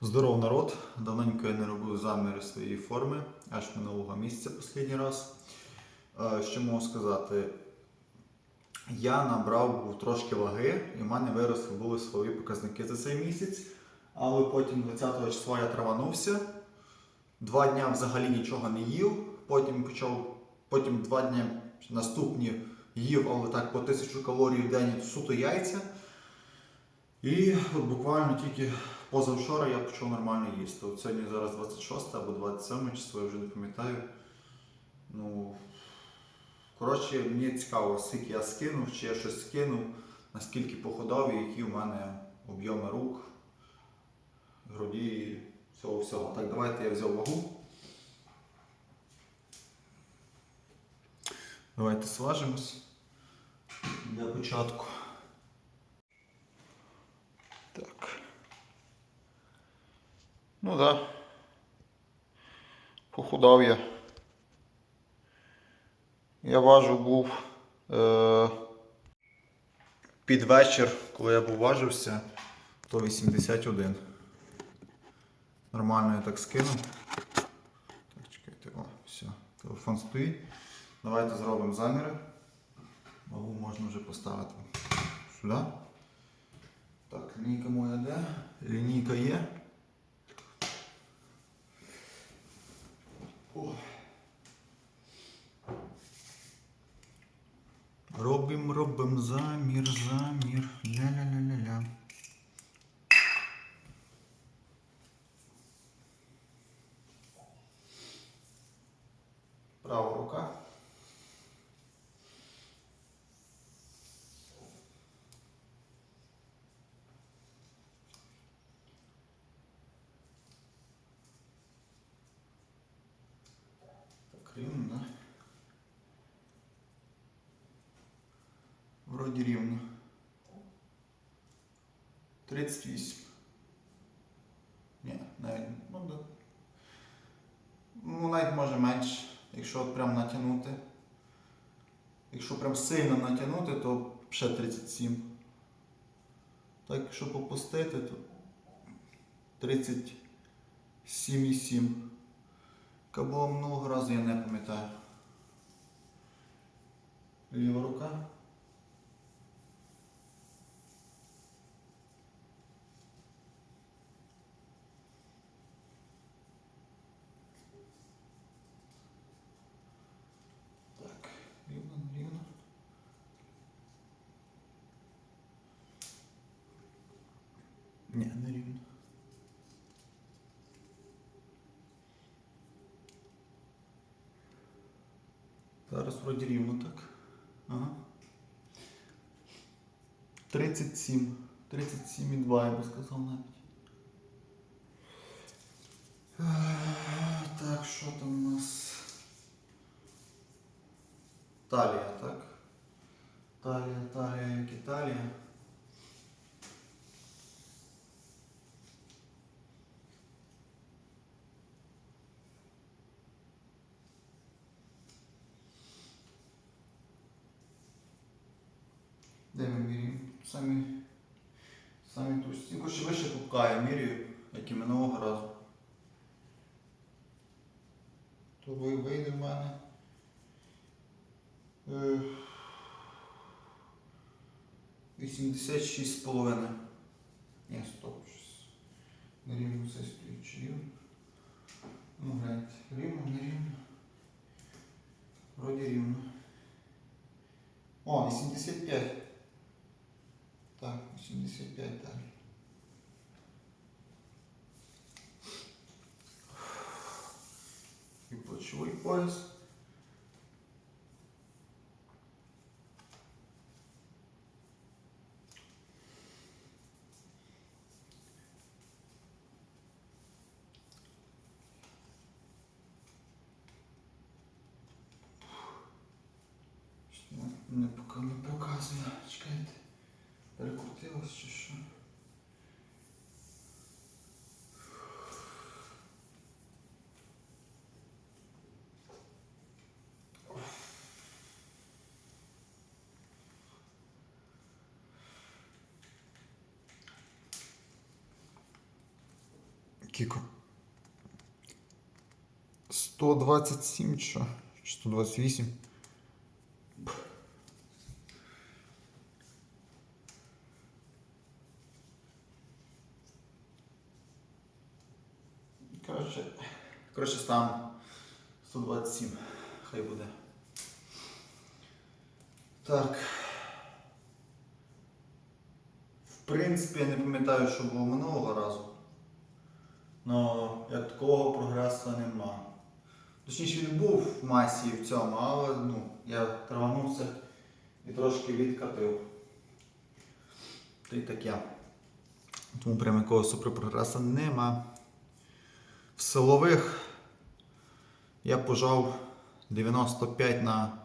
Здоров народ! Давненько я не робив заміри своєї форми, аж минулого місяця останній раз. Е, Що можу сказати? Я набрав трошки ваги, і в мене виросли були свої показники за цей місяць. Але потім 20 числа я траванувся. Два дня взагалі нічого не їв. Потім почав, потім два дні наступні їв, але так по 1000 калорій в день суто яйця. І от буквально тільки позавчора я почав нормально їсти. От сьогодні зараз 26 або 27 число, я вже не пам'ятаю. Ну, коротше, мені цікаво, скільки я скинув, чи я щось скинув, наскільки похудав і які в мене об'єми рук, груді і всього всього. Так, давайте я взяв вагу. Давайте сважимось для початку. Так. Ну. Да. Похудав я. Я важив був е- під вечір, коли я був важився, то 81. Нормально я так скинув. Так, чекайте, о, все, телефон стоїть. Давайте зробимо заміри. Вагу можна вже поставити сюди. Так, лінійка моя де? Лінійка є. Замір, замір. Ля-ля-ля-ля-ля. Права рука. Так, Вроді рівно. 38. Ні, навіть, ну да. Ну, навіть може менше, якщо от прям натягнути. Якщо прям сильно натягнути, то ще 37. Так, якщо попустити, то 37,7. Яка була минулого разу, я не пам'ятаю. Ліва рука. Ні, не рівно. Зараз вроді рівно так. Ага. 37. 37,2, я би сказав навіть. Е, Так, що там у нас? Талія, так? Талія, талія, як Італія. Де ми міряємо? Самі, самі ту стінку ще вище пупка я міряю, як і минулого разу. То ви- вийде в мене. Е, 86 з. Ні, стоп, щось. Нерівно все стоїть. Чи рівно? Ну, гляньте. Рівно, не рівно. Вроді рівно. О, 85. Так, 85 далі. І плечовий пояс. Не, не, пока не показує. Чекайте. Перекрутилось чи що? Кіко. 127 чи що? Чи 128? Коротше стан 127. Хай буде. Так. В принципі, я не пам'ятаю, що було минулого разу. Ну, як такого прогресу нема. Точніше, він був в масі в цьому, але ну, я траванувся і трошки відкатив. То й таке. Тому прям якогось суперпрогресу нема. В силових я пожав 95 на,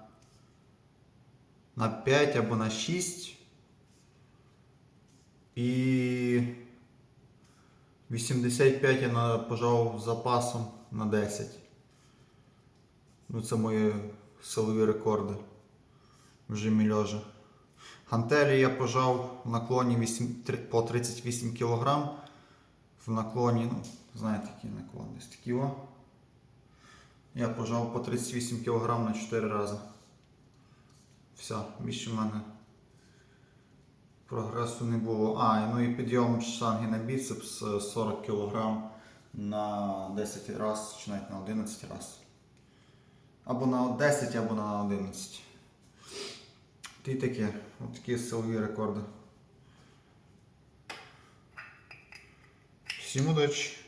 на 5 або на 6. І 85 я пожав запасом на 10. Ну, це мої силові рекорди в жимі льожа. Гантелі я пожав в наклоні 8, три- по 38 кг. В наклоні, ну, знаєте, який наклон десь такий о. Я пожав по 38 кг на 4 рази. Все, більше в мене прогресу не було. А, ну і підйом штанги на біцепс е, 40 кг на 10 разів, чи навіть на 11 разів. Або на 10, або на 11. Та й таке. От такі силові рекорди. Всім удачі!